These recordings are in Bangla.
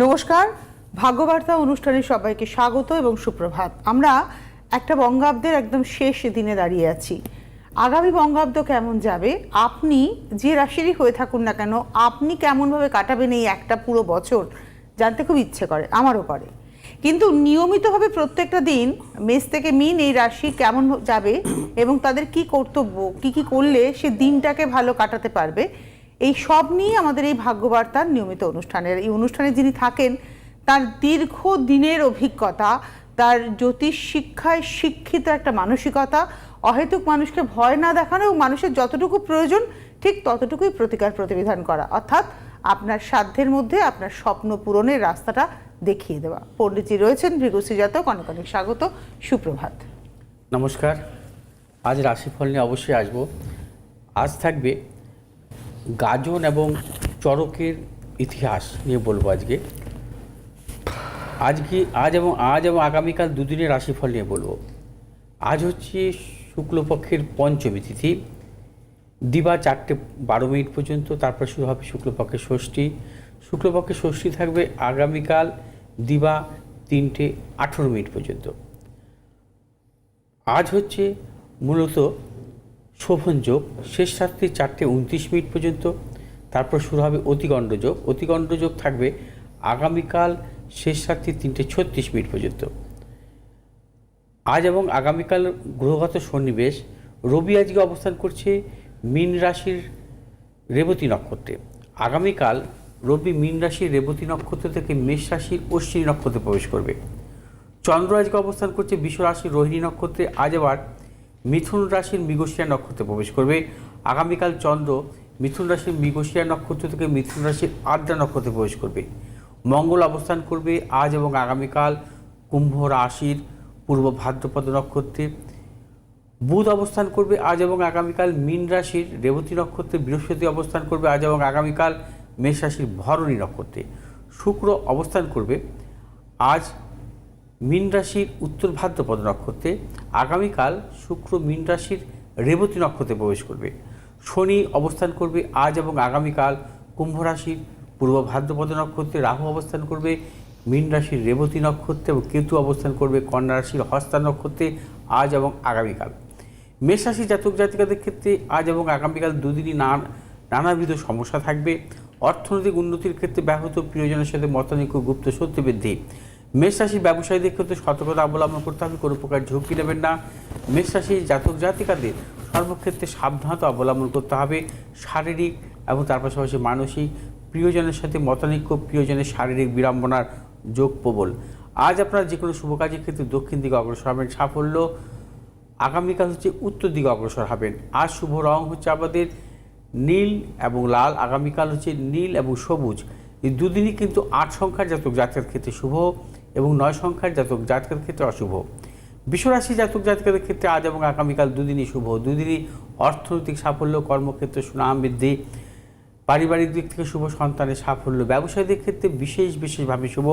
নমস্কার। ভাগ্যবার্তা অনুষ্ঠানে সবাইকে স্বাগত এবং সুপ্রভাত। আমরা একটা বঙ্গাব্দের একদম শেষ দিনে দাঁড়িয়ে আছি। আগামী বঙ্গাব্দ কেমন যাবে? আপনি যে রাশিরই হয়ে থাকুন না কেন, আপনি কেমনভাবে কাটাবেন এই একটা পুরো বছর জানতে খুব ইচ্ছে করে, আমারও করে। কিন্তু নিয়মিতভাবে প্রত্যেকটা দিন মেষ থেকে মিন এই রাশি কেমন যাবে এবং তাদের কি কর্তব্য, কি কি করলে সে দিনটাকে ভালো কাটাতে পারবে এই সব নিয়ে আমাদের এই ভাগ্যবার্তার নিয়মিত অনুষ্ঠানের। এই অনুষ্ঠানে যিনি থাকেন, তার দীর্ঘ দিনের অভিজ্ঞতা, তার জ্যোতিষ শিক্ষায় শিক্ষিত একটা মানসিকতা, অহেতুক মানুষকে ভয় না দেখানো এবং মানুষের যতটুকু প্রয়োজন, ঠিক ততটুকুই প্রতিকার প্রতিবিধান করা। অর্থাৎ আপনার সাধ্যের মধ্যে আপনার স্বপ্ন পূরণের রাস্তাটা দেখিয়ে দেওয়া। পণ্ডিতজি রয়েছেন, ভৃগুশ্রী জাতক, অনেক অনেক স্বাগত, সুপ্রভাত। নমস্কার। আজ রাশিফল নিয়ে অবশ্যই আসব। আজ থাকবে গাজন এবং চড়কের ইতিহাস নিয়ে বলব আজকে। আজকে, আজ এবং আজ এবং আগামীকাল দুদিনের রাশিফল নিয়ে বলব। আজ হচ্ছে শুক্লপক্ষের পঞ্চমী তিথি। দিবা চারটে বারো মিনিট পর্যন্ত, তারপর শুরু হবে শুক্লপক্ষের ষষ্ঠী। শুক্লপক্ষের ষষ্ঠী থাকবে আগামীকাল দিবা তিনটে আঠেরো মিনিট পর্যন্ত। আজ হচ্ছে মূলত শোভন যোগ, শেষ রাত্রি চারটে উনত্রিশ মিনিট পর্যন্ত। তারপর শুরু হবে অতিগণ্ড যোগ। অতিগণ্ড যোগ থাকবে আগামীকাল শেষ রাত্রি তিনটে ছত্রিশ মিনিট পর্যন্ত। আজ এবং আগামীকাল গ্রহগত সন্নিবেশ। রবি আজকে অবস্থান করছে মীন রাশির রেবতী নক্ষত্রে। আগামীকাল রবি মীন রাশির রেবতী নক্ষত্র থেকে মেষ রাশির অশ্বিনী নক্ষত্রে প্রবেশ করবে। চন্দ্র আজকে অবস্থান করছে বিশ্ব রাশির রোহিণী নক্ষত্রে। আজ আবার মিথুন রাশির মৃগশিয়া নক্ষত্রে প্রবেশ করবে। আগামীকাল চন্দ্র মিথুন রাশির মৃগশিয়া নক্ষত্র থেকে মিথুন রাশির আদ্রা নক্ষত্রে প্রবেশ করবে। মঙ্গল অবস্থান করবে আজ এবং আগামীকাল কুম্ভ রাশির পূর্ব ভাদ্রপদ নক্ষত্রে। বুধ অবস্থান করবে আজ এবং আগামীকাল, মীন রাশির রেবতী নক্ষত্রে বৃহস্পতি অবস্থান করবে আজ এবং আগামীকাল, মেষ রাশির ভরণী নক্ষত্রে। শুক্র অবস্থান করবে আজ মীন রাশির উত্তর ভাদ্রপদ নক্ষত্রে আগামীকাল শুক্র মীন রাশির রেবতী নক্ষত্রে প্রবেশ করবে। শনি অবস্থান করবে আজ এবং আগামীকাল। কুম্ভ রাশির পূর্ব ভাদ্রপদ নক্ষত্রে রাহু অবস্থান করবে, মীন রাশির রেবতী নক্ষত্রে এবং কেতু অবস্থান করবে, কন্যা রাশির হস্তা নক্ষত্রে আজ এবং আগামীকাল। মেষ রাশি জাতক জাতিকাদের ক্ষেত্রে আজ এবং আগামীকাল দুদিনই নান, নানাবিধ সমস্যা থাকবে। অর্থনৈতিক উন্নতির ক্ষেত্রে ব্যাহত প্রিয়জনের সাথে মতানৈক্য গুপ্ত সত্য বৃদ্ধি। মেষ রাশি ব্যবসায়ীদের ক্ষেত্রে সতর্কতা অবলম্বন করতে হবে, কোনো প্রকার ঝুঁকি নেবেন না। মেষ রাশি জাতক জাতিকাদের সর্বক্ষেত্রে সাবধানতা অবলম্বন করতে হবে, শারীরিক এবং তার পাশাপাশি মানসিক। প্রিয়জনের সাথে মতানৈক্য, প্রিয়জনের শারীরিক বিড়ম্বনার যোগ প্রবল। আজ আপনারা যে কোনো শুভ কাজের ক্ষেত্রে দক্ষিণ দিকে অগ্রসর হবেন, সাফল্য আগামীকাল হচ্ছে উত্তর দিকে অগ্রসর হবেন। আজ শুভ রং হচ্ছে আমাদের নীল এবং লাল, আগামীকাল হচ্ছে নীল এবং সবুজ। এই দুদিনই কিন্তু আট সংখ্যার জাতক জাতের ক্ষেত্রে শুভ। এবং নয় সংখ্যার জাতক জাতকের ক্ষেত্রে অশুভ। বিশ্বরাশি জাতক জাতকের ক্ষেত্রে আজ এবং আগামীকাল দুদিনই শুভ। দুদিনই অর্থনৈতিক সাফল্য, কর্মক্ষেত্রে সুনাম বৃদ্ধি, পারিবারিক দিক থেকে শুভ সন্তানের সাফল্য, ব্যবসায়ীদের ক্ষেত্রে বিশেষ বিশেষভাবে শুভ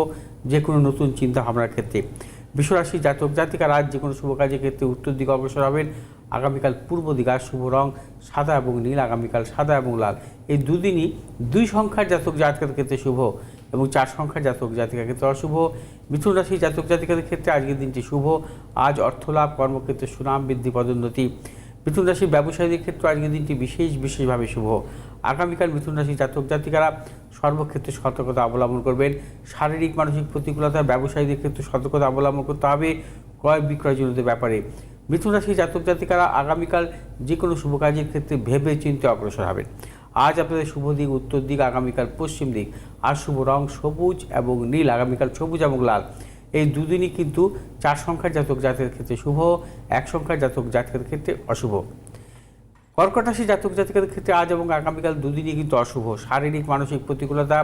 যে কোনো নতুন চিন্তা ভাবনার ক্ষেত্রে। বিশ্বরাশি জাতক জাতিকার আজ যে কোনো শুভ কাজের ক্ষেত্রে উত্তর দিকে অগ্রসর হবেন। আগামীকাল পূর্ব দিকে আর শুভ রং সাদা এবং নীল, আগামীকাল সাদা এবং লাল। এই দুদিনই দুই সংখ্যার জাতক জাতকের ক্ষেত্রে শুভ। এবং চার সংখ্যার জাতক জাতিকার ক্ষেত্রে অশুভ মিথুন রাশি জাতক জাতিকাদের ক্ষেত্রে আজকের দিনটি শুভ। আজ অর্থলাভ, কর্মক্ষেত্রে সুনাম বৃদ্ধি, পদোন্নতি। মিথুন রাশির ব্যবসায়ীদের ক্ষেত্রে আজকের দিনটি বিশেষ, বিশেষভাবে শুভ। আগামীকাল মিথুন রাশি জাতক জাতিকারা সর্বক্ষেত্রে সতর্কতা অবলম্বন করবেন। শারীরিক, মানসিক প্রতিকূলতা ব্যবসায়ীদের ক্ষেত্রে সতর্কতা অবলম্বন করতে হবে ক্রয় বিক্রয়জনিত ব্যাপারে। মিথুন রাশি জাতক জাতিকারা আগামীকাল যে কোনো শুভ কাজের ক্ষেত্রে ভেবে চিন্তে অগ্রসর হবেন। আজ আপনাদের শুভ দিক, উত্তর দিক, আগামীকাল পশ্চিম দিক। আর শুভ রং সবুজ এবং নীল, আগামীকাল সবুজ এবং লাল। এই দুদিনই কিন্তু চার সংখ্যার জাতক জাতকের ক্ষেত্রে শুভ, এক সংখ্যার জাতক জাতকের ক্ষেত্রে অশুভ। কর্কট রাশি জাতক জাতিকাদের ক্ষেত্রে আজ এবং আগামীকাল দুদিনই কিন্তু অশুভ। শারীরিক, মানসিক প্রতিকূলতা,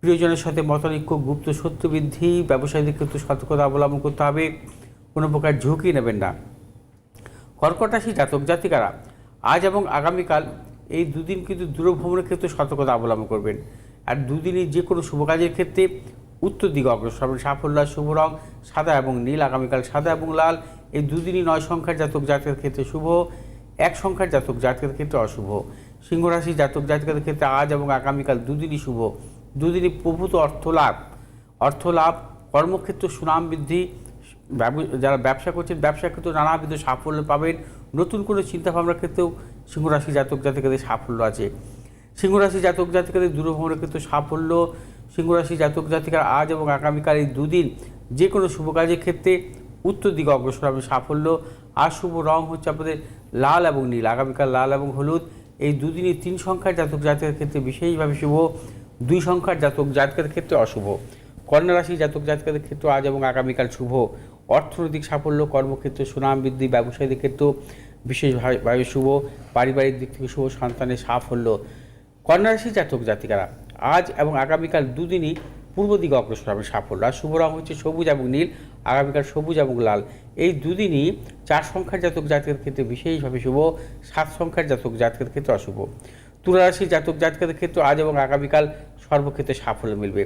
প্রিয়জনের সাথে মতানৈক্য গুপ্ত সত্য বৃদ্ধি, ব্যবসায়ীদের ক্ষেত্রে সতর্কতা অবলম্বন করতে হবে। কোনো প্রকার ঝুঁকি নেবেন না। কর্কট রাশি জাতক জাতিকারা আজ এবং আগামীকাল এই দুদিন কিন্তু দূরভ্রমণের ক্ষেত্রে সতর্কতা অবলম্বন করবেন। আর দুদিনই যে কোনো শুভ কাজের ক্ষেত্রে উত্তর দিকে অগ্রসর হবেন। সাফল্য, শুভ রং, সাদা এবং নীল, আগামীকাল সাদা এবং লাল। এই দুদিনই নয় সংখ্যার জাতক জাতকের ক্ষেত্রে শুভ, এক সংখ্যার জাতক জাতকের ক্ষেত্রে অশুভ। সিংহরাশি জাতক জাতকের ক্ষেত্রে আজ এবং আগামীকাল দুদিনই শুভ। দুদিনই প্রভূত অর্থ লাভ অর্থ লাভ কর্মক্ষেত্র, সুনাম বৃদ্ধি যারা ব্যবসা করছেন ব্যবসা ক্ষেত্রে নানাবিধ সাফল্য পাবেন। নতুন কোনো চিন্তাভাবনার ক্ষেত্রেও সিংহরাশি জাতক জাতিকাদের সাফল্য আছে। সিংহরাশি জাতক জাতিকাদের দূরভ্রমণের ক্ষেত্রে সাফল্য, সিংহরাশি জাতক জাতিকার আজ এবং আগামীকাল এই দুদিন যে কোনো শুভ কাজের ক্ষেত্রে উত্তর দিকে অগ্রসর হবে সাফল্য। আর শুভ রং হচ্ছে আপনাদের লাল এবং নীল। আগামীকাল লাল এবং হলুদ। এই দুদিনই তিন সংখ্যার জাতক জাতকের ক্ষেত্রে বিশেষভাবে শুভ, দুই সংখ্যার জাতক জাতকের ক্ষেত্রে অশুভ। কন্যা রাশি জাতক জাতকের ক্ষেত্রে আজ এবং আগামীকাল শুভ। অর্থনৈতিক সাফল্য, কর্মক্ষেত্রে সুনাম বৃদ্ধি, ব্যবসায়ীদের ক্ষেত্রেও বিশেষভাবে শুভ, পারিবারিক দিক থেকে শুভ, সন্তানের সাফল্য। কন্যা রাশি জাতক জাতিকারা, আজ এবং আগামীকাল দুদিনই পূর্ব দিকে অগ্রসর হবে সাফল্য। আর শুভ রং হচ্ছে সবুজ এবং নীল, আগামীকাল সবুজ এবং লাল। এই দুদিনই চার সংখ্যার জাতক জাতকের ক্ষেত্রে বিশেষভাবে শুভ, সাত সংখ্যার জাতক জাতকের ক্ষেত্রে অশুভ। তুলারাশি জাতক জাতকের ক্ষেত্রে আজ এবং আগামীকাল সর্বক্ষেত্রে সাফল্য মিলবে।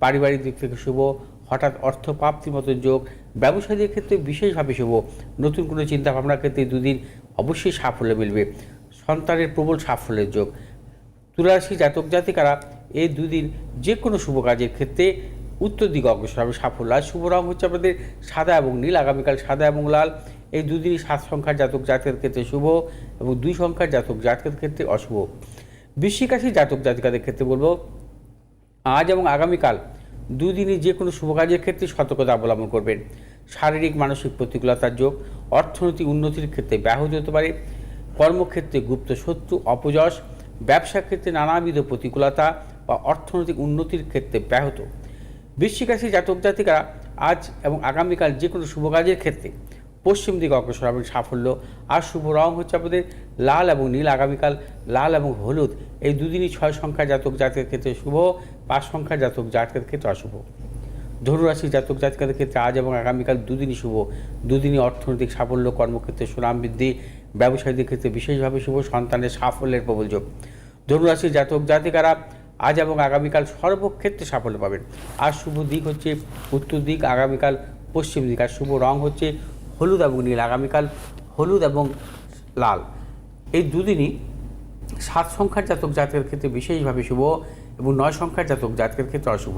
পারিবারিক দিক থেকে শুভ, হঠাৎ অর্থ প্রাপ্তির মতো যোগ ব্যবসায়ীদের ক্ষেত্রে বিশেষভাবে শুভ। নতুন কোনো চিন্তাভাবনার ক্ষেত্রে দুদিন অবশ্যই সাফল্য মিলবে। সন্তানের প্রবল সাফল্যের যোগ। তুলারাশি জাতক জাতিকারা এই দুদিন যে কোনো শুভ কাজের ক্ষেত্রে উত্তর দিকে অগ্রসর হবে। সাফল্য আর শুভ রং হচ্ছে আপনাদের সাদা এবং নীল। আগামীকাল সাদা এবং লাল। এই দুদিনই সাত সংখ্যার জাতক জাতকের ক্ষেত্রে শুভ এবং দুই সংখ্যার জাতক জাতকের ক্ষেত্রে অশুভ। বৃশ্চিক রাশির জাতক জাতিকাদের ক্ষেত্রে বলব, আজ এবং আগামীকাল দুদিনই যে কোনো শুভ কাজের ক্ষেত্রে সতর্কতা অবলম্বন করবেন। শারীরিক, মানসিক প্রতিকূলতার যোগ, অর্থনৈতিক উন্নতির ক্ষেত্রে ব্যাহত হতে পারে। কর্মক্ষেত্রে গুপ্ত শত্রু, অপযশ, ব্যবসা ক্ষেত্রে নানাবিধ প্রতিকূলতা বা অর্থনৈতিক উন্নতির ক্ষেত্রে ব্যাহত। বৃশ্চিক জাতক জাতিকারা আজ এবং আগামীকাল যে কোনো শুভ কাজের ক্ষেত্রে পশ্চিম দিকে অগ্রসর হবেন সাফল্য। আর শুভ রং হচ্ছে আপনাদের লাল এবং নীল। আগামীকাল লাল এবং হলুদ। এই দুদিনই ছয় সংখ্যার জাতক জাতকের ক্ষেত্রে শুভ, পাঁচ সংখ্যার জাতক জাতকের ক্ষেত্রে অশুভ। ধনুরাশি জাতক জাতকের ক্ষেত্রে আজ এবং আগামীকাল দুদিনই শুভ, দুদিনই অর্থনৈতিক সাফল্য, কর্মক্ষেত্রে সুনাম বৃদ্ধি, ব্যবসায়ীদের ক্ষেত্রে বিশেষভাবে শুভ সন্তানের সাফল্যের প্রবল যোগ। ধনুরাশির জাতক জাতিকারা আজ এবং আগামীকাল সর্বক্ষেত্রে সাফল্য পাবেন। আর শুভ দিক হচ্ছে উত্তর দিক, আগামীকাল পশ্চিম দিক। আর শুভ রং হচ্ছে হলুদ এবং নীল। আগামীকাল হলুদ এবং লাল। এই দুদিনই সাত সংখ্যার জাতক জাতকের ক্ষেত্রে বিশেষভাবে শুভ এবং নয় সংখ্যার জাতক জাতকের ক্ষেত্রে অশুভ।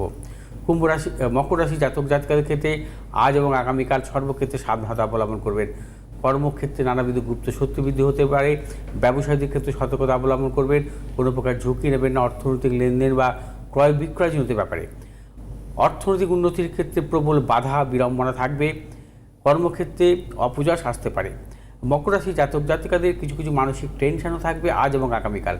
কুম্ভ রাশি মকর রাশি জাতক জাতকের ক্ষেত্রে আজ এবং আগামীকাল সর্বক্ষেত্রে সাবধানতা অবলম্বন করবেন। কর্মক্ষেত্রে নানাবিধ গুপ্ত সত্যবৃদ্ধি হতে পারে। ব্যবসায়ীদের ক্ষেত্রে সতর্কতা অবলম্বন করবেন। কোনো প্রকার ঝুঁকি নেবেন না অর্থনৈতিক লেনদেন বা ক্রয় বিক্রয়জনিত ব্যাপারে। অর্থনৈতিক উন্নতির ক্ষেত্রে প্রবল বাধা, বিড়ম্বনা থাকবে। কর্মক্ষেত্রে অপযশ আসতে পারে। মকর রাশি জাতক জাতিকাদের কিছু কিছু মানসিক টেনশনও থাকবে আজ এবং আগামীকাল।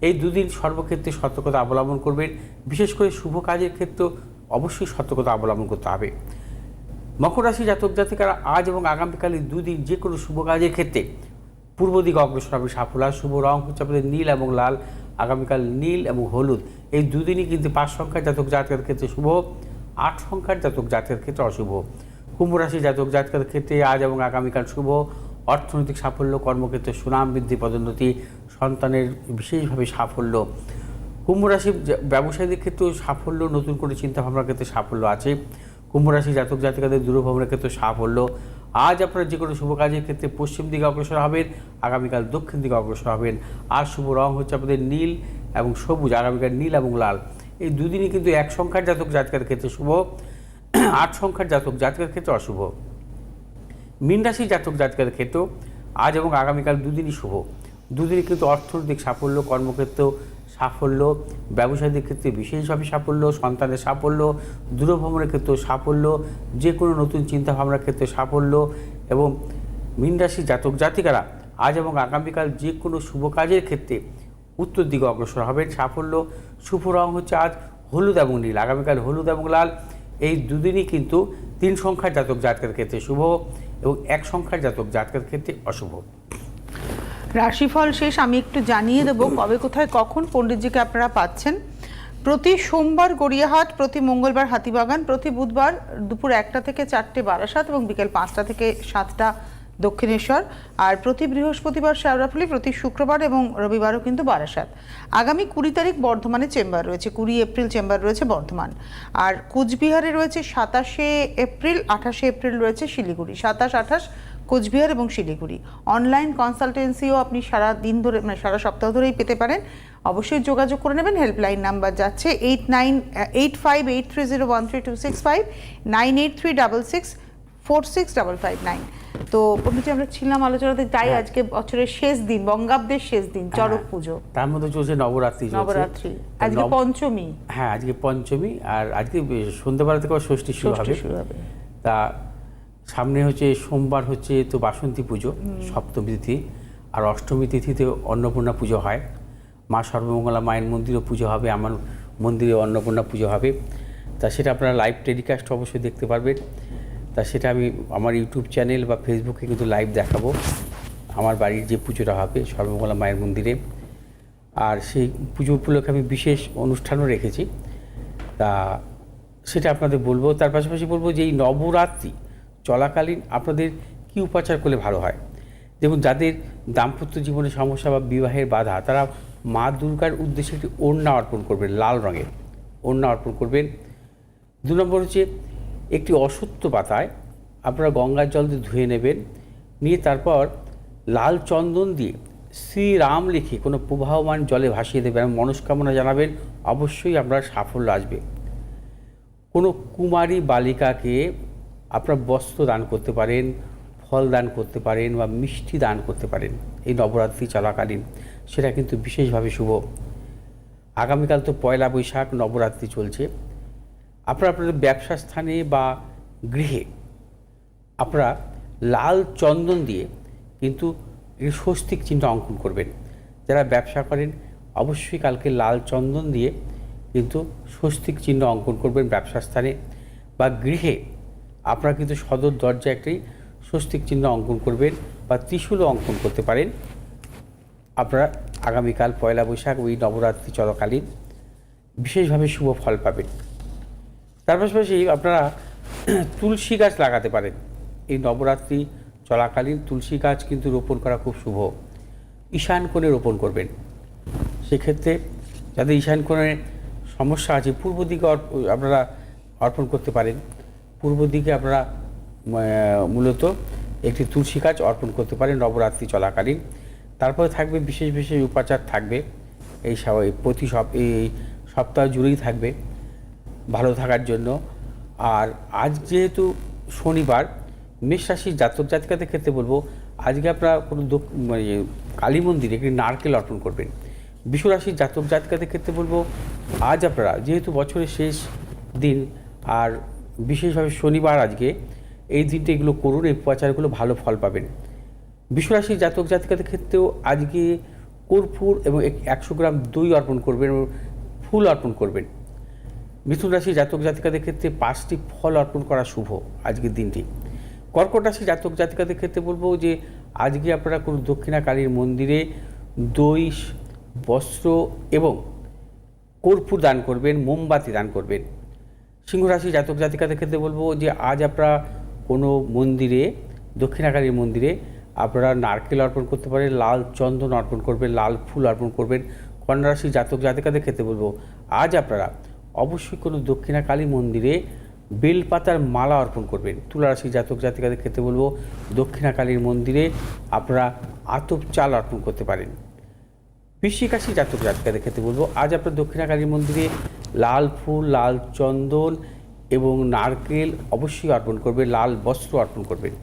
এই দুদিন সর্বক্ষেত্রে সতর্কতা অবলম্বন করবেন। বিশেষ করে শুভ কাজের ক্ষেত্রেও অবশ্যই সতর্কতা অবলম্বন করতে হবে। মকর রাশি জাতক জাতিকারা আজ এবং আগামীকালের দুদিন যে কোনো শুভ কাজের ক্ষেত্রে পূর্ব দিকে অগ্রসর হবে সাফল্য। শুভ রং হচ্ছে আপনাদের নীল এবং লাল। আগামীকাল নীল এবং হলুদ। এই দুদিনই কিন্তু পাঁচ সংখ্যার জাতক জাতকের ক্ষেত্রে শুভ, আট সংখ্যার জাতক জাতকের ক্ষেত্রে অশুভ। কুম্ভ রাশি জাতক জাতকের ক্ষেত্রে আজ এবং আগামীকাল শুভ। অর্থনৈতিক সাফল্য, কর্মক্ষেত্রে সুনাম বৃদ্ধি, পদোন্নতি, সন্তানের বিশেষভাবে সাফল্য। কুম্ভ রাশি ব্যবসায়ীদের ক্ষেত্রেও সাফল্য, নতুন করে চিন্তাভাবনার ক্ষেত্রে সাফল্য আছে। কুম্ভ রাশি জাতক জাতিকাদের দূরভ্রমণের ক্ষেত্রে সাফল্য। আজ আপনারা যে কোনো শুভ কাজের ক্ষেত্রে পশ্চিম দিকে অগ্রসর হবেন, আগামীকাল দক্ষিণ দিকে অগ্রসর হবেন। আর শুভ রং হচ্ছে আপনাদের নীল এবং সবুজ, আগামীকাল নীল এবং লাল। এই দুদিনই কিন্তু এক সংখ্যার জাতক জাতকের ক্ষেত্রে শুভ, আট সংখ্যার জাতক জাতকের ক্ষেত্রে অশুভ। মীন রাশি জাতক জাতকের ক্ষেত্রেও আজ এবং আগামীকাল দুদিনই শুভ। দুদিনই কিন্তু অর্থনৈতিক সাফল্য, কর্মক্ষেত্রেও সাফল্য, ব্যবসায়ীদের ক্ষেত্রে বিশেষভাবে সাফল্য সন্তানের সাফল্য, দূরভ্রমণের ক্ষেত্রেও সাফল্য যে কোনো নতুন চিন্তাভাবনার ক্ষেত্রে সাফল্য এবং মীন রাশি জাতক জাতিকারা আজ এবং আগামীকাল যে কোনো শুভ কাজের ক্ষেত্রে উত্তর দিকে অগ্রসর হবেন। সাফল্য, শুভ রং হচ্ছে আজ হলুদ এবং নীল। আগামীকাল হলুদ এবং লাল। এই দুদিনই কিন্তু তিন সংখ্যার জাতক জাতকের ক্ষেত্রে শুভ এবং এক সংখ্যার জাতক জাতকের ক্ষেত্রে অশুভ। রাশিফল শেষ, আমি একটু জানিয়ে দেবো কবে, কোথায়, কখন, পণ্ডিতজিকে আপনারা পাচ্ছেন। প্রতি সোমবার গড়িয়াহাট, প্রতি মঙ্গলবার হাতিবাগান, প্রতি বুধবার দুপুর একটা থেকে চারটে বারাসাত এবং বিকেল পাঁচটা থেকে সাতটা দক্ষিণেশ্বর। আর প্রতি বৃহস্পতিবার শেওড়াফুলি প্রতি শুক্রবার এবং রবিবারও কিন্তু বারাসাত। আগামী কুড়ি তারিখ বর্ধমানে চেম্বার রয়েছে, কুড়ি এপ্রিল চেম্বার রয়েছে বর্ধমান। আর কুচবিহারে রয়েছে সাতাশে এপ্রিল, আঠাশে এপ্রিল রয়েছে শিলিগুড়ি। সাতাশ, আঠাশ কোচবিহার এবং শিলিগুড়ি। অনলাইন কনসালটেন্সিও আপনি সারা দিন ধরে মানে সারা সপ্তাহ ধরেই পেতে পারেন। অবশ্যই যোগাযোগ করে নেবেন। হেল্পলাইন নাম্বার যাচ্ছে eight nine eight five eight three zero one three two six five nine eight three double six four six double five nine তো পণ্ডিতজি আমরা ছিলাম আলোচনাতে তাই আজকে বছরের শেষ দিন বঙ্গাব্দের শেষ দিন চড়ক পুজো। তার মধ্যে চলছে নবরাত্রি নবরাত্রি। আজকে পঞ্চমী। হ্যাঁ আজকে পঞ্চমী। আর আজকে সন্ধ্যাবেলা থেকে ষষ্ঠী শুরু হবে। শুরু হবে। তা সামনে হচ্ছে সোমবার হচ্ছে তো বাসন্তী পুজো সপ্তমী তিথি আর অষ্টমী তিথিতে অন্নপূর্ণা পুজো হয়। মা সর্বমঙ্গলা মায়ের মন্দিরও পুজো হবে আমার মন্দিরে অন্নপূর্ণা পুজো হবে। তা সেটা আপনারা লাইভ টেলিকাস্ট অবশ্যই দেখতে পারবেন। তা সেটা আমি আমার ইউটিউব চ্যানেল বা ফেসবুকে কিন্তু লাইভ দেখাবো। আমার বাড়ির যে পুজোটা হবে সর্বমঙ্গলা মায়ের মন্দিরে। আর সেই পুজো উপলক্ষে আমি বিশেষ অনুষ্ঠানও রেখেছি। তা সেটা আপনাদের বলব। তার পাশাপাশি বলব যে এই নবরাত্রি চলাকালীন আপনাদের কী উপাচার করলে ভালো হয়? দেখুন, যাদের দাম্পত্য জীবনে সমস্যা বা বিবাহের বাধা, তারা মা দুর্গার উদ্দেশ্যে একটি ওড়না অর্পণ করবেন, লাল রঙের ওড়না অর্পণ করবেন। দু নম্বর হচ্ছে, একটি অসত্য পাতায় আপনারা গঙ্গার জল দিয়ে ধুয়ে নেবেন, নিয়ে তারপর লাল চন্দন দিয়ে শ্রীরাম লিখে কোনো প্রবাহমান জলে ভাসিয়ে দেবেন মনস্কামনা জানাবেন, অবশ্যই আপনার সাফল্য আসবে। কোনো কুমারী বালিকাকে আপনার বস্ত্র দান করতে পারেন, ফল দান করতে পারেন বা মিষ্টি দান করতে পারেন এই নবরাত্রি চলাকালীন, সেটা কিন্তু বিশেষভাবে শুভ। আগামীকাল তো পয়লা বৈশাখ, নবরাত্রি চলছে। আপনারা আপনাদের ব্যবসা স্থানে বা গৃহে আপনারা লাল চন্দন দিয়ে কিন্তু এই স্বস্তিক চিহ্ন অঙ্কন করবেন। যারা ব্যবসা করেন, অবশ্যই কালকে লাল চন্দন দিয়ে কিন্তু স্বস্তিক চিহ্ন অঙ্কন করবেন ব্যবসা স্থানে বা গৃহে। আপনারা কিন্তু সদর দরজায় একটি স্বস্তিক চিহ্ন অঙ্কন করবেন বা ত্রিশূলও অঙ্কন করতে পারেন। আপনারা আগামীকাল পয়লা বৈশাখ ওই নবরাত্রি চলাকালীন বিশেষভাবে শুভ ফল পাবেন। তার পাশাপাশি আপনারা তুলসী গাছ লাগাতে পারেন। এই নবরাত্রি চলাকালীন তুলসী গাছ কিন্তু রোপণ করা খুব শুভ। ঈশান কোণে রোপণ করবেন। সেক্ষেত্রে যাদের ঈশান কোণে সমস্যা আছে, পূর্ব দিকে আপনারা অর্পণ করতে পারেন। পূর্ব দিকে আপনারা মূলত একটি তুলসী গাছ অর্পণ করতে পারেন নবরাত্রি চলাকালীন। তারপরে থাকবে বিশেষ বিশেষ উপাচার থাকবে। এই প্রতি সপ, এই সপ্তাহ জুড়েই থাকবে ভালো থাকার জন্য। আর আজ যেহেতু শনিবার, মেষ রাশির জাতক জাতিকাদের ক্ষেত্রে বলব, আজকে আপনারা কোনো মানে কালী মন্দিরে একটি নারকেল অর্পণ করবেন। বিশ্ব রাশির জাতক জাতিকাদের ক্ষেত্রে বলব, আজ আপনারা, যেহেতু বছরের শেষ দিন, আর বিশেষভাবে শনিবার আজকে এই দিনটা এগুলো করুন, এই প্রচারগুলো ভালো ফল পাবেন। বিশ্বরাশির জাতক জাতিকাদের ক্ষেত্রেও আজকে কর্পূর এবং একশো গ্রাম দই অর্পণ করবেন এবং ফুল অর্পণ করবেন। মিথুন রাশি জাতক জাতিকাদের ক্ষেত্রে পাঁচটি ফল অর্পণ করা শুভ আজকের দিনটি। কর্কট রাশি জাতক জাতিকাদের ক্ষেত্রে বলব যে, আজকে আপনারা কোনো দক্ষিণাকালীর মন্দিরে দই, বস্ত্র এবং কর্পূর দান করবেন, মোমবাতি দান করবেন। সিংহ রাশি জাতক জাতিকাদের ক্ষেত্রে বলব যে আজ আপনারা কোনো মন্দিরে দক্ষিণাকালীর মন্দিরে আপনারা নারকেল অর্পণ করতে পারেন, লাল চন্দন অর্পণ করবেন, লাল ফুল অর্পণ করবেন কন্যা জাতক জাতিকাদের ক্ষেত্রে বলব আজ আপনারা অবশ্যই কোনো দক্ষিণাকালী মন্দিরে বেলপাতার মালা অর্পণ করবেন। তুলা রাশি জাতক জাতিকাদের ক্ষেত্রে বলব দক্ষিণাকালীর মন্দিরে আপনারা আতপ চাল অর্পণ করতে পারেন। বৃশ্চিকাশি জাতক জাতিকাদের ক্ষেত্রে বলব আজ আপনার দক্ষিণাকালী মন্দিরে লাল ফুল, লাল চন্দন এবং নারকেল অবশ্যই অর্পণ করবে, লাল বস্ত্র অর্পণ করবেন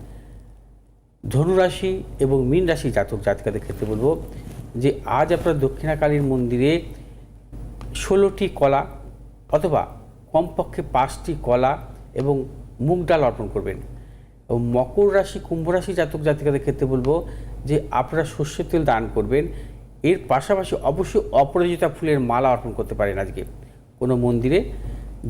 ধনুরাশি এবং মীন রাশি জাতক জাতিকাদের ক্ষেত্রে বলব যে, আজ আপনার দক্ষিণাকালীর মন্দিরে ষোলোটি কলা অথবা কমপক্ষে পাঁচটি কলা এবং মুগ ডাল অর্পণ করবেন। এবং মকর রাশি, কুম্ভ রাশি জাতক জাতিকাদের ক্ষেত্রে বলব যে, আপনারা সর্ষের তেল দান করবেন। এর পাশাপাশি অবশ্যই অপরাজিতা ফুলের মালা অর্পণ করতে পারেন আজকে। কোনো মন্দিরে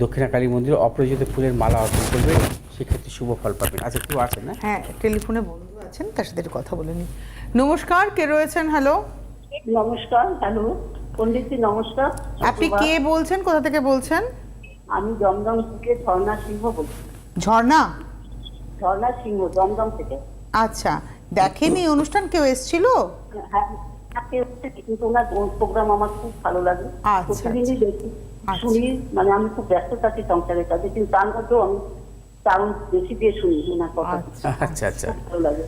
দক্ষিণাকালী মন্দিরে অপরাজিতা ফুলের মালা অর্পণ করবেন সেক্ষেত্রে শুভ ফল পাবেন। আচ্ছা কেউ আছেন না? হ্যাঁ টেলিফোনে বন্ধু আছেন তার সাথে কথা বলে নিই। নমস্কার কে রয়েছেন? হ্যালো। নমস্কার হ্যালো। পণ্ডিতজি নমস্কার। আপনি কে বলছেন? কোথা থেকে বলছেন? আমি দমদম থেকে ঝর্ণা সিংহ বলছি। ঝর্ণা? ঝর্ণা সিংহ দমদম থেকে। আচ্ছা দেখেনি অনুষ্ঠান? কেউ এসেছিল? হ্যাঁ হচ্ছে কিন্তু ওনার প্রোগ্রাম আমার খুব ভালো লাগে। প্রতিদিনই দেখি। আচ্ছা। শুনি মানে আমি খুব ব্যস্ত থাকি সংসারের কাজে কিন্তু তার মধ্যেও আমি কারণ বেশি দিয়ে শুনি ওনার কথা। আচ্ছা। আচ্ছা আচ্ছা। ভালো লাগে।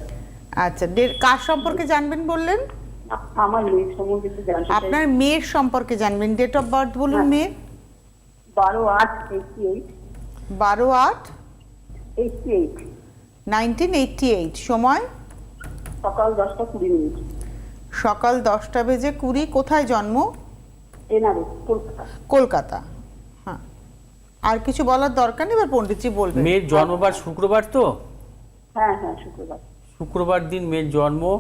আচ্ছা কার সম্পর্কে জানবেন বললেন? আমার মেয়ের একটু জানতে আপনার মেয়ের সম্পর্কে জানবেন ডেট অফ বার্থ বলুন হ্যাঁ। মেয়ের বারো আট এইটটি এইট বারো আট eighty eight nineteen eighty eight সময়? সকাল দশটা কুড়ি মিনিট। সকাল দশটা বেজে কুড়ি কোথায় জন্ম? কলকাতা। কলকাতা হ্যাঁ। আর কিছু বলার দরকার নেই? এবার পণ্ডিতজি বলবেন। মেয়ের জন্মবার শুক্রবার তো? হ্যাঁ হ্যাঁ শুক্রবার। শুক্রবার দিন মেয়ের জন্ম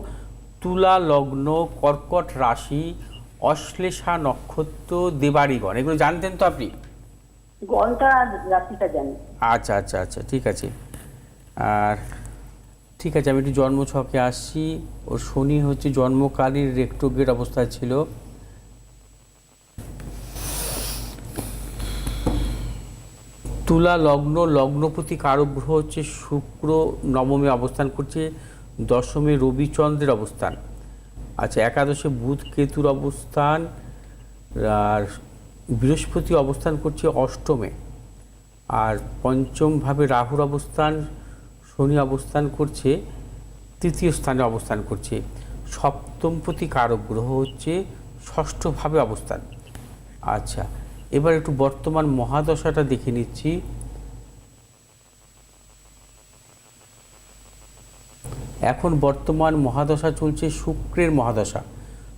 তুলা লগ্ন কর্কট রাশি অশ্লেষা নক্ষত্র দেবাড়িগণ এগুলো জানতেন তো আপনি? গনটা রাশিটা জানি। আচ্ছা আচ্ছা আচ্ছা ঠিক আছে। আর ঠিক আছে আমি একটু জন্ম ছকে আসছি। ওর শনি হচ্ছে জন্মকালীন রেক্টোগেট অবস্থায় ছিল। তুলা লগ্ন লগ্নপতি কারক গ্রহ হচ্ছে শুক্র নবমে অবস্থান করছে, দশমে রবিচন্দ্রের অবস্থান। আচ্ছা একাদশে বুধ কেতুর অবস্থান, আর বৃহস্পতি অবস্থান করছে অষ্টমে। আর পঞ্চমভাবে রাহুর অবস্থান, শনি অবস্থান করছে, তৃতীয় স্থানে অবস্থান করছে। সপ্তমপতি কারক গ্রহ হচ্ছে ষষ্ঠভাবে অবস্থান। আচ্ছা এবার একটু বর্তমান মহাদশাটা দেখে নিচ্ছি। এখন বর্তমান মহাদশা চলছে শুক্রের মহাদশা।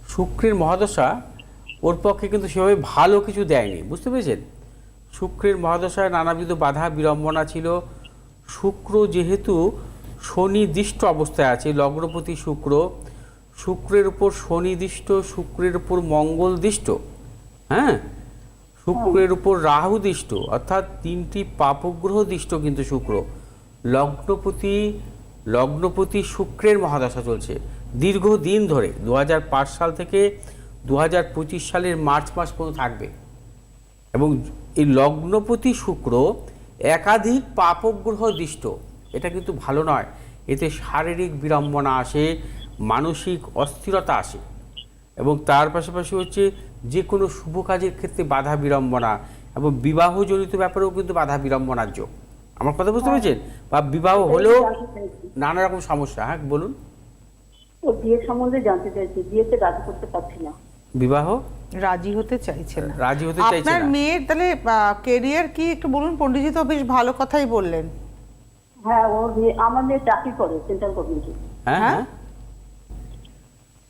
শুক্রের মহাদশা ওর পক্ষে কিন্তু সেভাবে ভালো কিছু দেয়নি, বুঝতে পেরেছেন? শুক্রের মহাদশায় নানাবিধ বাধা, বিড়ম্বনা ছিল। শুক্র যেহেতু শনিদিষ্ট অবস্থায় আছে, লগ্নপতি শুক্র, শুক্রের উপর শনিদিষ্ট, শুক্রের উপর মঙ্গলদিষ্ট হ্যাঁ? শুক্রের উপর রাহু দিষ্ট অর্থাৎ তিনটি পাপগ্রহ দিষ্ট কিন্তু শুক্র। লগ্নপতি লগ্নপতি শুক্রের মহাদশা চলছে। দীর্ঘদিন ধরে, দুহাজার পাঁচ সাল থেকে দুহাজার পঁচিশ সালের মার্চ মাস পর্যন্ত থাকবে। এবং এই লগ্নপতি শুক্র একাধিক পাপগ্রহ দিষ্ট এটা কিন্তু ভালো নয়। এতে শারীরিক বিড়ম্বনা আসে, মানসিক অস্থিরতা আসে। এবং তার পাশাপাশি হচ্ছে যে কোনো শুভ কাজের ক্ষেত্রে বাধা বিড়ম্বনা এবং বিবাহজনিত ব্যাপারেও কিন্তু বাধা বিড়ম্বনার যোগ। আমার কথা বুঝতে পেরেছেন? বা বিবাহ হলেও নানা রকম সমস্যা। হ্যাঁ বলুন। ও বিয়ের সম্বন্ধে জানতে চাইছি। বিয়েতে রাজি করতে পারছি না। বিবাহ? রাজি হতে চাইছে না। রাজি হতে চাইছে আপনার মেয়ের তাহলে কেরিয়ার কি একটু বলুন? পণ্ডিতজি তো বেশ ভালো কথাই বললেন। হ্যাঁ ওর মেয়ে আমার মেয়ে চাকরি করে সেন্ট্রাল গভর্নমেন্টে হ্যাঁ? হ্যাঁ?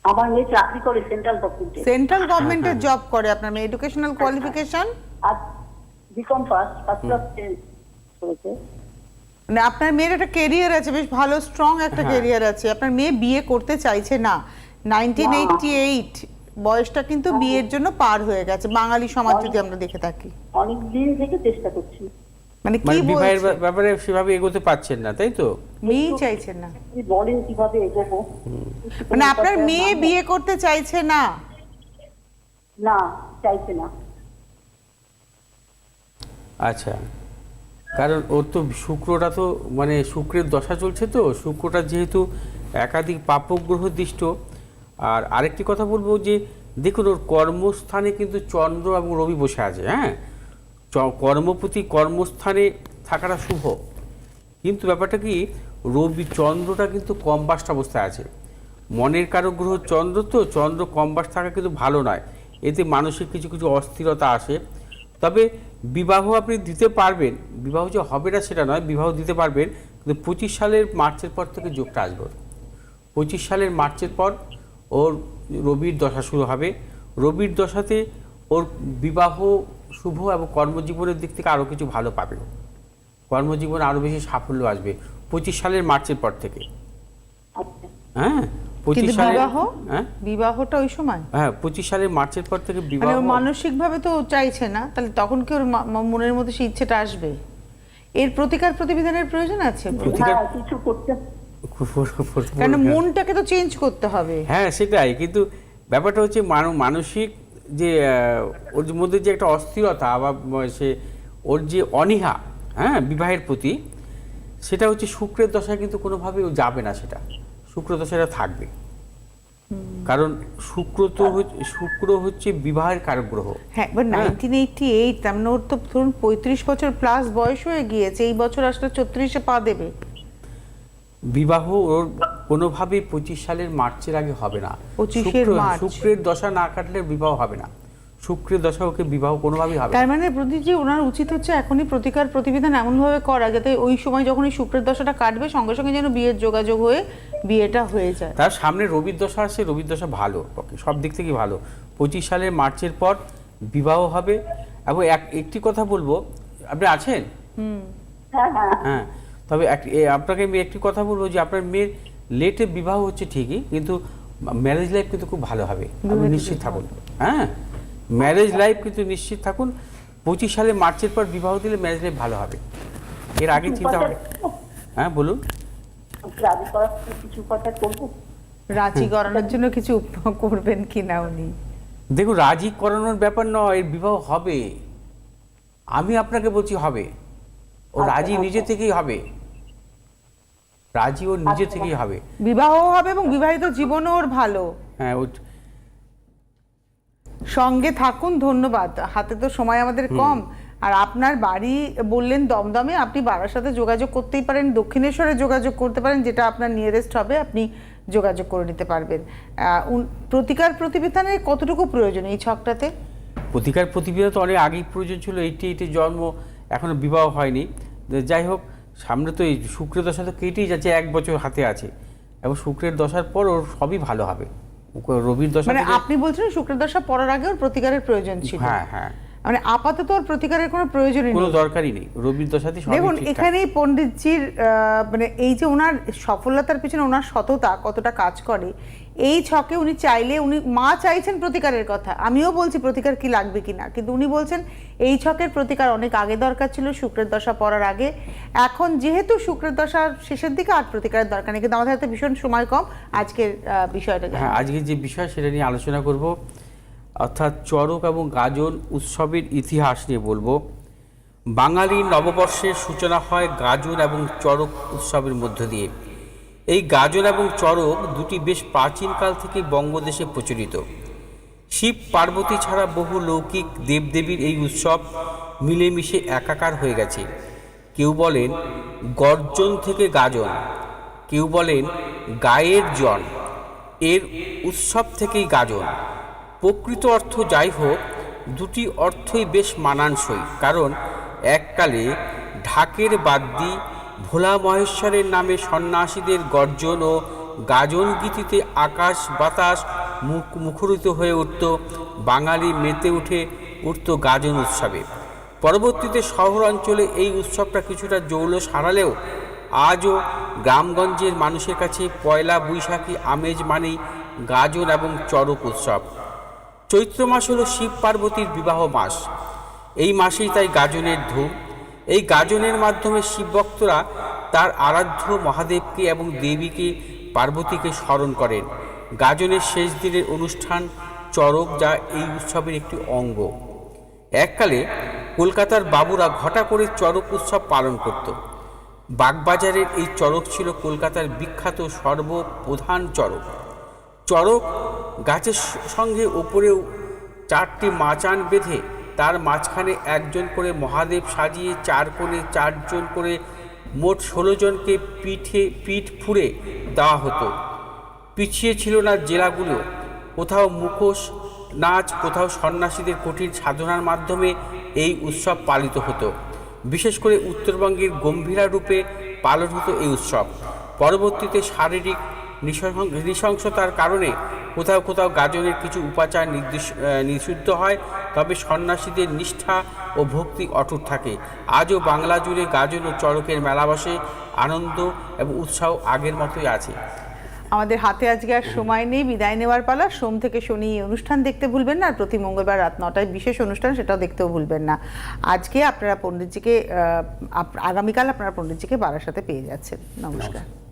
হ্যাঁ আমার মেয়ে চাকরি করে সেন্ট্রাল গভর্নমেন্টে সেন্ট্রাল গভর্নমেন্টের জব করে আপনার মেয়ে। এডুকেশনাল কোয়ালিফিকেশন আর বিকম পাস ফার্স্ট ক্লাস করেছে। মানে আপনার মেয়ের একটা কেরিয়ার আছে বেশ ভালো স্ট্রং একটা হ্যাঁ। কেরিয়ার আছে। আপনার মেয়ে বিয়ে করতে চাইছে না। নাইনটিন এইটটি এইট বয়সটা কিন্তু বিয়ের জন্য পার হয়ে গেছে। বাঙালি সমাজ যদি আমরা দেখে থাকি। অনেক দিন থেকে চেষ্টা করছি। মানে কি মানে বিবাহের ব্যাপারে সেভাবে এগোতে পারছেন না তাই তো? মেয়েই চাইছেন না। বলেন কীভাবে এগোবো? মানে আপনার মেয়ে বিয়ে করতে চাইছে না? না চাইছে না। আচ্ছা কারণ ওর তো শুক্রটা তো মানে শুক্রের দশা চলছে তো শুক্রটা যেহেতু একাধিক পাপগ্রহ দৃষ্ট। আর আরেকটি কথা বলব যে দেখুন ওর কর্মস্থানে কিন্তু চন্দ্র এবং রবি বসে আছে হ্যাঁ? কর্মপতি কর্মস্থানে থাকাটা শুভ। কিন্তু ব্যাপারটা কি, রবি চন্দ্রটা কিন্তু কম্বাস্ট অবস্থায় আছে। মনের কারও গ্রহ চন্দ্র তো, চন্দ্র কম্বাস্ট থাকা কিন্তু ভালো নয়। এতে মানসিক কিছু কিছু অস্থিরতা আসে। তবে বিবাহ আপনি দিতে পারবেন। বিবাহ যে হবে না সেটা নয়, বিবাহ দিতে পারবেন। কিন্তু পঁচিশ সালের মার্চের পর থেকে যোগটা আসবে। পঁচিশ সালের মার্চের পর ওর রবির দশা শুরু হবে। রবির দশাতে ওর বিবাহ শুভ এবং কর্মজীবনের দিক থেকে আরও কিছু ভালো পাবে। কর্মজীবনে আরও বেশি সাফল্য আসবে। পঁচিশ সালের মার্চের পর থেকে। আচ্ছা। হ্যাঁ পঁচিশ সালের হ্যাঁ? বিবাহটা ওই সময়? হ্যাঁ পঁচিশ সালের মার্চের পর থেকে মানে বিবাহ ও মানসিক ভাবে তো চাইছে না তাহলে তখন কি ওর মনের মধ্যে সেই ইচ্ছেটা আসবে? এর প্রতিকার প্রতিবিধানের প্রয়োজন আছে? প্রতিকার হ্যাঁ কিছু করতে কারণ মনটাকে তো চেঞ্জ করতে হবে। হ্যাঁ সেটাই। কিন্তু ব্যাপারটা হচ্ছে মানসিক যে ওর মধ্যে যে একটা অস্থিরতা বা সে ওর যে অনীহা হ্যাঁ বিবাহের প্রতি সেটা হচ্ছে শুক্রের দশায় কিন্তু কোনোভাবেই ও যাবে না সেটা। শুক্র দশাটা থাকবে। কারণ শুক্র তো শুক্র হচ্ছে বিবাহের কারক গ্রহ হ্যাঁ। নাইনটিন এইট তার মানে ওর তো ধরুন পঁয়ত্রিশ বছর প্লাস বয়স হয়ে গিয়েছে এই বছর আসলে ছত্রিশে পা দেবে। বিবাহ ওর কোনোভাবেই পঁচিশ সালের মার্চের আগে হবে না। শুক্র- শুক্রের দশা না কাটলে বিবাহ হবে না। শুক্রের দশা ওকে বিবাহ কোনোভাবেই হবে তার মানে প্রদীপজি ওনার উচিত হচ্ছে এখনই প্রতিকার প্রতিবিধান এমনভাবে করা যাতে ওই সময় যখন এই শুক্রের দশাটা কাটবে সঙ্গে সঙ্গে যেন বিয়ের যোগাযোগ হয়ে বিয়েটা হয়ে যায়। তার সামনে রবির দশা আছে রবির দশা ভালো সব দিক থেকে ভালো। পঁচিশ সালের মার্চের পর বিবাহ হবে। এবং এক একটি কথা বলব আপনি আছেন? হ্যাঁ হ্যাঁ। হ্যাঁ তবে এক- আপনাকে আমি একটি কথা বলব যে আপনার মেয়ের লেটে বিবাহ হচ্ছে ঠিকই কিন্তু ম্যারেজ লাইফ কিন্তু খুব ভালো হবে। আপনি নিশ্চিত থাকুন। হ্যাঁ? ম্যারেজ লাইফ কিন্তু নিশ্চিত থাকুন। পঁচিশ সালে মার্চের পর বিবাহ দিলে ম্যারেজ লাইফ ভালো হবে। এর আগে চিন্তা হবে হ্যাঁ বলুন। রাজি কিছু কথা রাজি করানোর জন্য কিছু করবেন কি না উনি? দেখুন রাজি করানোর ব্যাপার নয় এর বিবাহ হবে। আমি আপনাকে বলছি হবে। ও আচ্ছা, রাজি আচ্ছা। নিজে থেকেই হবে। রাজি ও নিজে আচ্ছা। থেকেই হবে। বিবাহ হবে এবং বিবাহিত জীবনও ওর ভালো। হ্যাঁ ও সঙ্গে থাকুন ধন্যবাদ। হাতে তো সময় আমাদের কম। আর আপনার বাড়ি বললেন দমদমে আপনি বাবার সাথে যোগাযোগ করতেই পারেন দক্ষিণেশ্বরে যোগাযোগ করতে পারেন যেটা আপনার নিয়ারেস্ট হবে আপনি যোগাযোগ করে নিতে পারবেন। প্রতিকার প্রতিবিধানের কতটুকু প্রয়োজন এই ছকটাতে? প্রতিকার প্রতিবিধা তো অনেক আগেই প্রয়োজন ছিল এইটি এইটি জন্ম এখনও বিবাহ হয়নি। যাই হোক সামনে তো এই শুক্রের দশা তো কেটেই যাচ্ছে এক বছর হাতে আছে। এবং শুক্রের দশার পর ওর সবই ভালো হবে। রবির দশা মানে আপনি বলছেন শুক্রের দশা পড়ার আগে ওর প্রতিকারের প্রয়োজন ছিল। হ্যাঁ হ্যাঁ। মানে আপাতত ওর প্রতিকারের কোনো প্রয়োজনই কোনো দরকারই নেই। রবির দশাতে দেখুন এখানেই পণ্ডিতজির মানে এই যে ওনার সফলতার পিছনে ওনার সততা কতটা কাজ করে এই ছকে উনি চাইলে উনি মা চাইছেন প্রতিকারের কথা। আমিও বলছি প্রতিকার কি লাগবে কি না কিন্তু উনি বলছেন এই ছকের প্রতিকার অনেক আগে দরকার ছিল শুক্রের দশা পড়ার আগে। এখন যেহেতু শুক্রের দশার শেষের দিকে আর প্রতিকারের দরকার নেই। কিন্তু আমাদের হাতে ভীষণ সময় কম। আজকের বিষয়টা। হ্যাঁ আজকে যে বিষয় সেটা নিয়ে আলোচনা করব। অর্থাৎ চড়ক এবং গাজন উৎসবের ইতিহাস নিয়ে বলব। বাঙালি নববর্ষের সূচনা হয় গাজন এবং চড়ক উৎসবের মধ্য দিয়ে। এই গাজন এবং চড়ক দুটি বেশ প্রাচীনকাল থেকে বঙ্গদেশে প্রচলিত। শিব পার্বতী ছাড়া বহু লৌকিক দেবদেবীর এই উৎসব মিলেমিশে একাকার হয়ে গেছে। কেউ বলেন গর্জন থেকে গাজন, কেউ বলেন গায়ের জন, এর উৎসব থেকেই গাজন। প্রকৃত অর্থ যাই হোক, দুটি অর্থই বেশ মানানসই। কারণ এককালে ঢাকের বাদ্যি ভোলা মহেশ্বরের নামে সন্ন্যাসীদের গর্জন ও গাজন গীতিতে আকাশ বাতাস মুখ মুখরিত হয়ে উঠত, বাঙালি মেতে উঠে উঠত গাজন উৎসবে। পরবর্তীতে শহর অঞ্চলে এই উৎসবটা কিছুটা জৌলস হারালেও আজও গ্রামগঞ্জের মানুষের কাছে পয়লা বৈশাখী আমেজ মানেই গাজন এবং চরক উৎসব। চৈত্র মাস হলো শিব পার্বতীর বিবাহ মাস। এই মাসেই তাই গাজনের ধূম এই গাজনের মাধ্যমে শিবভক্তরা তার আরাধ্য মহাদেবকে এবং দেবীকে, পার্বতীকে স্মরণ করেন। গাজনের শেষ দিনের অনুষ্ঠান চড়ক যা এই উৎসবের একটি অঙ্গ। এককালে কলকাতার বাবুরা ঘটা করে চড়ক উৎসব পালন করত। বাগবাজারের এই চড়ক ছিল কলকাতার বিখ্যাত সর্বপ্রধান চড়ক চড়ক গাছের সঙ্গে ওপরেও চারটি মাচান বেঁধে তার মাঝখানে একজন করে মহাদেব সাজিয়ে চার কোণে চারজন করে মোট ষোলো জনকে পিঠে, পিঠ ফুঁড়ে দেওয়া হতো। পিছিয়ে ছিল না জেলাগুলো। কোথাও মুখোশ, নাচ, কোথাও সন্ন্যাসীদের কঠিন সাধনার মাধ্যমে এই উৎসব পালিত হতো। বিশেষ করে উত্তরবঙ্গের গম্ভীরা রূপে পালন হতো এই উৎসব। পরবর্তীতে শারীরিক নৃশংসতার কারণে কোথাও কোথাও গাজনের কিছু উপাচার আহ, নিষিদ্ধ হয় তবে সন্ন্যাসীদের নিষ্ঠা ও ভক্তি অটুট থাকে। আজও বাংলা জুড়ে গাজন ও চড়কের মেলা বসে আনন্দ এবং উৎসাহ আগের মতোই আছে। আমাদের হাতে আজকে আর সময় নেই বিদায় নেওয়ার পালা। সোম থেকে শনি অনুষ্ঠান দেখতে ভুলবেন না আর প্রতি মঙ্গলবার রাত নটায় বিশেষ অনুষ্ঠান সেটাও দেখতেও ভুলবেন না। আজকে আপনারা পণ্ডিতজিকে আগামীকাল আপনারা পণ্ডিতজিকে বারার সাথে পেয়ে যাচ্ছেন। নমস্কার।